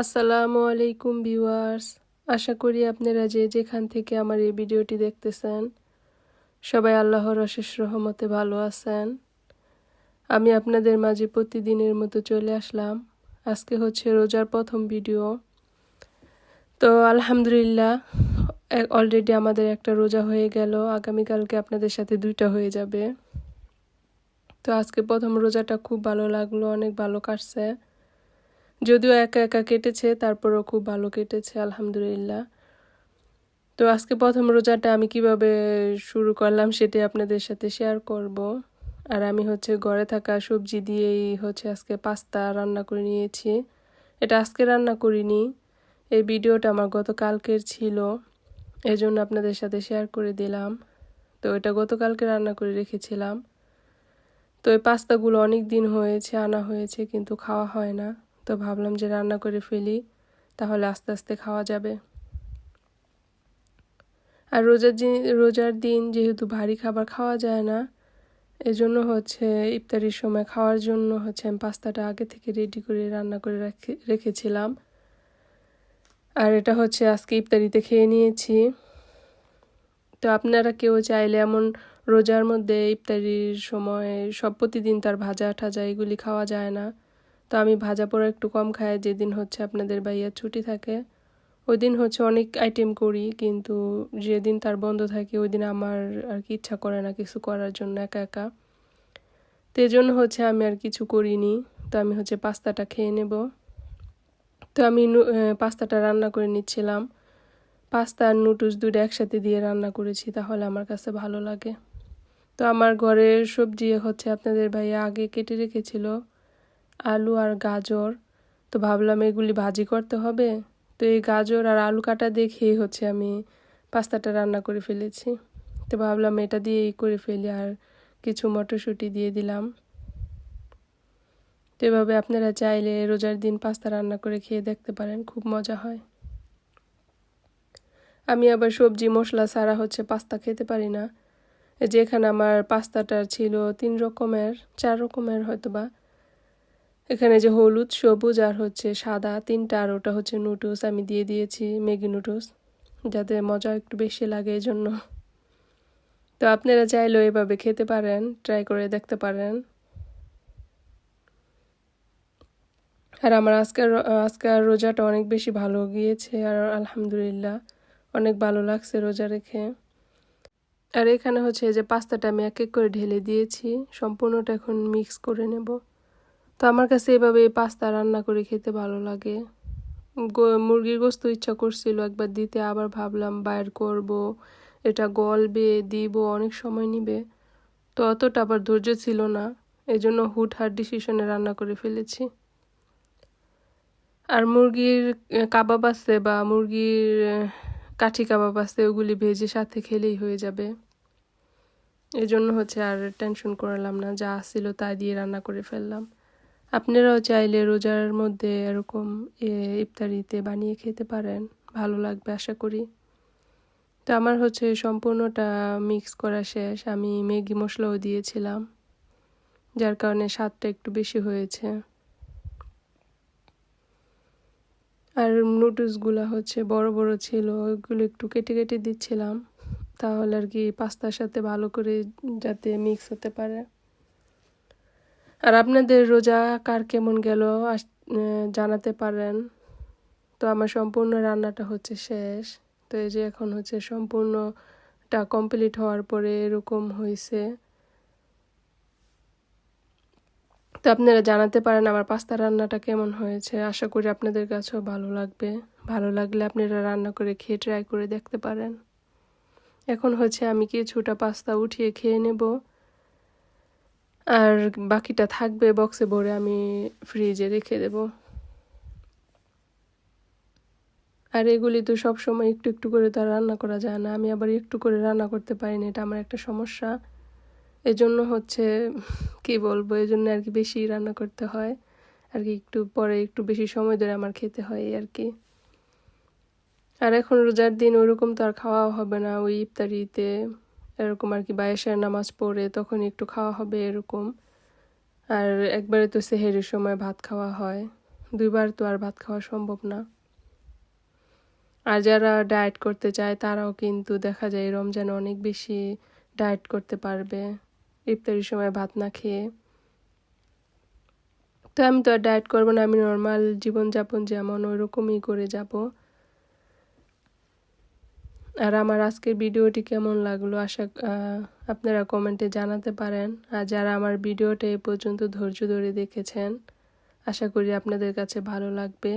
আসসালামু আলাইকুম ভিউয়ার্স। আশা করি আপনারা যে যেখান থেকে আমার এই ভিডিওটি দেখতেছেন, সবাই আল্লাহর অশেষ রহমতে ভালো আছেন। আমি আপনাদের মাঝে প্রতিদিনের মতো চলে আসলাম। আজকে হচ্ছে রোজার প্রথম ভিডিও। তো আলহামদুলিল্লাহ অলরেডি আমাদের একটা রোজা হয়ে গেল। আগামীকালকে আপনাদের সাথে দুইটা হয়ে যাবে। তো আজকে প্রথম রোজাটা খুব ভালো লাগল, অনেক ভালো কাটছে। যদিও একা একা কেটেছে, তারপরও খুব ভালো কেটেছে, আলহামদুলিল্লাহ। তো আজকে প্রথম রোজাটা আমি কীভাবে শুরু করলাম সেটি আপনাদের সাথে শেয়ার করব। আর আমি হচ্ছে ঘরে থাকা সবজি দিয়েই হচ্ছে আজকে পাস্তা রান্না করে নিয়েছি। এটা আজকে রান্না করিনি, এই ভিডিওটা আমার গতকালকের ছিল এই জন্য আপনাদের সাথে শেয়ার করে দিলাম। তো এটা গতকালকে রান্না করে রেখেছিলাম। তো এই পাস্তাগুলো অনেক দিন হয়েছে, আনা হয়েছে, কিন্তু খাওয়া হয় না। তো ভাবলাম যে রান্না করে ফেলি, তাহলে আস্তে আস্তে খাওয়া যাবে। আর রোজার দিন রোজার দিন যেহেতু ভারী খাবার খাওয়া যায় না, এজন্য হচ্ছে ইফতারির সময় খাওয়ার জন্য হচ্ছে আমি পাস্তাটা আগে থেকে রেডি করে রান্না করে রেখে, রেখেছিলাম। আর এটা হচ্ছে আজকে ইফতারিতে খেয়ে নিয়েছি। তো আপনারা কেউ চাইলে এমন রোজার মধ্যে ইফতারির সময় সব প্রতিদিন তার ভাজা ঠাজা এগুলি খাওয়া যায় না। তো আমি ভাজা পোড়া একটু কম খাই, যেদিন হচ্ছে আপনাদের ভাইয়ার ছুটি থাকে। ওই দিন হচ্ছে অনেক আইটেম করি, কিন্তু যেদিন তার বন্ধ থাকে ওই দিন আমার আর কি ইচ্ছা করে না কিছু করার জন্য একা একা। তো জন্য হচ্ছে আমি আর কিছু করিনি। তো আমি হচ্ছে পাস্তাটা খেয়ে নেব। তো আমি পাস্তাটা রান্না করে নিচ্ছিলাম। পাস্তা আর নুডলস দুটো একসাথে দিয়ে রান্না করেছি, তাহলে আমার কাছে ভালো লাগে। তো আমার ঘরের সবজি হচ্ছে আপনাদের ভাইয়া আগে কেটে রেখেছিল। আলু আর গাজর। তো ভাবলাম এগুলি ভাজি করতে হবে। তো এই গাজর আর আলু কাটা দেখেই হচ্ছে আমি পাস্তাটা রান্না করে ফেলেছি। তো ভাবলাম এটা দিয়েই করে ফেলি আর কিছু মটরশুঁটি দিয়ে দিলাম। তো এভাবে আপনারা চাইলে রোজার দিন পাস্তা রান্না করে খেয়ে দেখতে পারেন, খুব মজা হয়। আমি আবার সবজি, মশলা ছাড়া হচ্ছে পাস্তা খেতে পারি না। যেখানে আমার পাস্তাটা ছিল তিন রকমের, চার রকমের হয়তো বা এখানে যে হলুদ, সবুজ আর হচ্ছে সাদা, তিনটা আর ওটা হচ্ছে নুডলস আমি দিয়ে দিয়েছি, ম্যাগি নুডলস যাতে মজা একটু বেশি লাগে এই জন্য তো আপনারা চাইলেও এভাবে খেতে পারেন ট্রাই করে দেখতে পারেন। আর আমার আজকের আজকের রোজাটা অনেক বেশি ভালো গিয়েছে, আর আলহামদুলিল্লাহ অনেক ভালো লাগছে রোজা রেখে। আর এখানে হচ্ছে যে পাস্তাটা আমি এক এক করে ঢেলে দিয়েছি, সম্পূর্ণটা এখন মিক্স করে নেব। তো আমার কাছে এভাবে পাস্তা রান্না করে খেতে ভালো লাগে। মুরগির গোস্ত ইচ্ছা করছিল, একবার দিতে আবার ভাবলাম বাইর করব। এটা গলবে, দিব, অনেক সময় নিবে। তো অতটা আবার ধৈর্য ছিল না এই জন্য হুট হাট ডিসিশনে রান্না করে ফেলেছি। আর মুরগির কাবাব আছে বা মুরগির কাঠি কাবাব আছে, ওগুলি ভেজে সাথে খেলেই হয়ে যাবে। এই জন্য হচ্ছে আর টেনশন করালাম না, যা ছিল তা দিয়ে রান্না করে ফেললাম। আপনারাও চাইলে রোজার মধ্যে এরকম ইফতারিতে বানিয়ে খেতে পারেন। ভালো লাগবে, আশা করি। তো আমার হচ্ছে সম্পূর্ণটা মিক্স করা শেষ। আমি ম্যাগি মশলাও দিয়েছিলাম, যার কারণে স্বাদটা একটু বেশি হয়েছে। আর নুডলসগুলো হচ্ছে বড় বড় ছিল, ওইগুলো একটু কেটে কেটে দিচ্ছিলাম। তাহলে আর কি পাস্তার সাথে ভালো করে যাতে মিক্স হতে পারে। আর আপনাদের রোজা কার কেমন গেল জানাতে পারেন। তো আমার সম্পূর্ণ রান্নাটা হচ্ছে শেষ। তো এই যে এখন হচ্ছে সম্পূর্ণটা কমপ্লিট হওয়ার পরে এরকম হয়েছে তো আপনারা জানাতে পারেন আমার পাস্তা রান্নাটা কেমন হয়েছে। আশা করি আপনাদের কাছেও ভালো লাগবে। ভালো লাগলে আপনারা রান্না করে খেয়ে ট্রাই করে দেখতে পারেন। এখন হচ্ছে আমি কিছুটা পাস্তা উঠিয়ে খেয়ে নেব। আর বাকিটা থাকবে বক্সে ভরে আমি ফ্রিজে রেখে দেব। আর এগুলি তো সব সময় একটু একটু করে তো রান্না করা যায় না। আমি আবার একটু করে রান্না করতে পারি না এটা আমার একটা সমস্যা। এজন্য হচ্ছে, কি বলব এই জন্য আর কি বেশি রান্না করতে হয়। আর কি একটু পরে একটু বেশি সময় ধরে আমার খেতে হয় আর কি। আর এখন রোজার দিন ওইরকম তো আর খাওয়া হবে না, ওই ইফতারিতে। এরকম আর কি বায়েসের নামাজ পড়ে তখন একটু খাওয়া হবে এরকম। আর একবারে তো সেহেরির সময় ভাত খাওয়া হয়, দুইবার তো আর ভাত খাওয়া সম্ভব না। আর যারা ডায়েট করতে চায় তারাও কিন্তু দেখা যায় রমজানে অনেক বেশি ডায়েট করতে পারবে, ইফতারির সময় ভাত না খেয়ে। তো আমি তো আর ডায়েট করব না, আমি নর্মাল জীবনযাপন যেমন ওইরকমই করে যাব। আর আমার আজকের ভিডিওটি কেমন লাগল আশা আপনারা কমেন্টে জানাতে পারেন। আর যারা আমার ভিডিওটা এ পর্যন্ত ধৈর্য ধরে দেখেছেন, আশা করি আপনাদের কাছে ভালো লাগবে।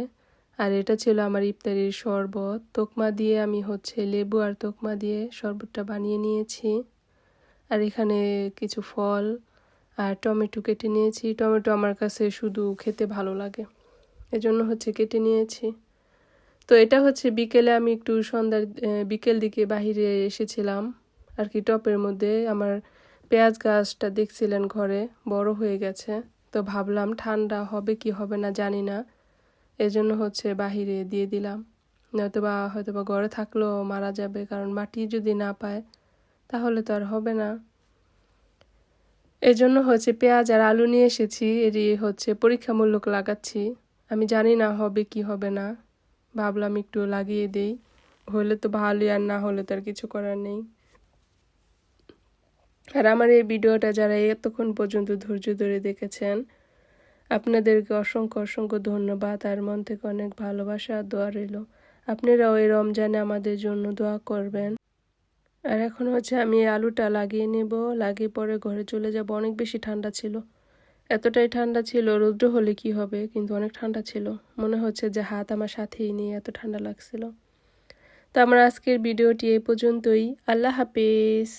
আর এটা ছিল আমার ইফতারির শরবত। তোকমা দিয়ে আমি হচ্ছে লেবু আর তোকমা দিয়ে শরবতটা বানিয়ে নিয়েছি। আর এখানে কিছু ফল আর টমেটো কেটে নিয়েছি। টমেটো আমার কাছে শুধু খেতে ভালো লাগে। এজন্য হচ্ছে কেটে নিয়েছি। তো এটা হচ্ছে বিকেলে আমি একটু সন্ধ্যার বিকেল দিকে বাহিরে এসেছিলাম। আর কি টপের মধ্যে আমার পেঁয়াজ গাছটা দেখছিলেন ঘরে, বড় হয়ে গেছে। তো ভাবলাম ঠান্ডা হবে কি হবে না জানি না। এজন্য হচ্ছে বাহিরে দিয়ে দিলাম। নয়তোবা, হয়তোবা ঘরে থাকলেও মারা যাবে, কারণ মাটি যদি না পায়, তাহলে তো আর হবে না। এজন্য হচ্ছে পেঁয়াজ আর আলু নিয়ে এসেছি। এটি হচ্ছে পরীক্ষামূলক লাগাচ্ছি। আমি জানি না হবে কি হবে না। ভাবলাম একটু লাগিয়ে দেই। হলে তো ভালোই, আর না হলে তো আর কিছু করার নেই। আর আমার এই ভিডিওটা যারা এতক্ষণ পর্যন্ত ধৈর্য ধরে দেখেছেন, আপনাদেরকে অসংখ্য অসংখ্য ধন্যবাদ। আর মন থেকে অনেক ভালোবাসা, দোয়া রইল। আপনারাও এই রমজানে আমাদের জন্য দোয়া করবেন। আর এখন হচ্ছে আমি আলুটা লাগিয়ে নেব। লাগিয়ে পরে ঘরে চলে যাব। অনেক বেশি ঠান্ডা ছিল। এতটাই ঠান্ডা ছিল, রৌদ্র হলে কি হবে? কিন্তু অনেক ঠান্ডা ছিল। মনে হচ্ছে যে হাত আমার সাথেই নিয়ে এত ঠান্ডা লাগছিল। তো আমার আজকের ভিডিওটি এই পর্যন্তই। আল্লাহ হাফিজ।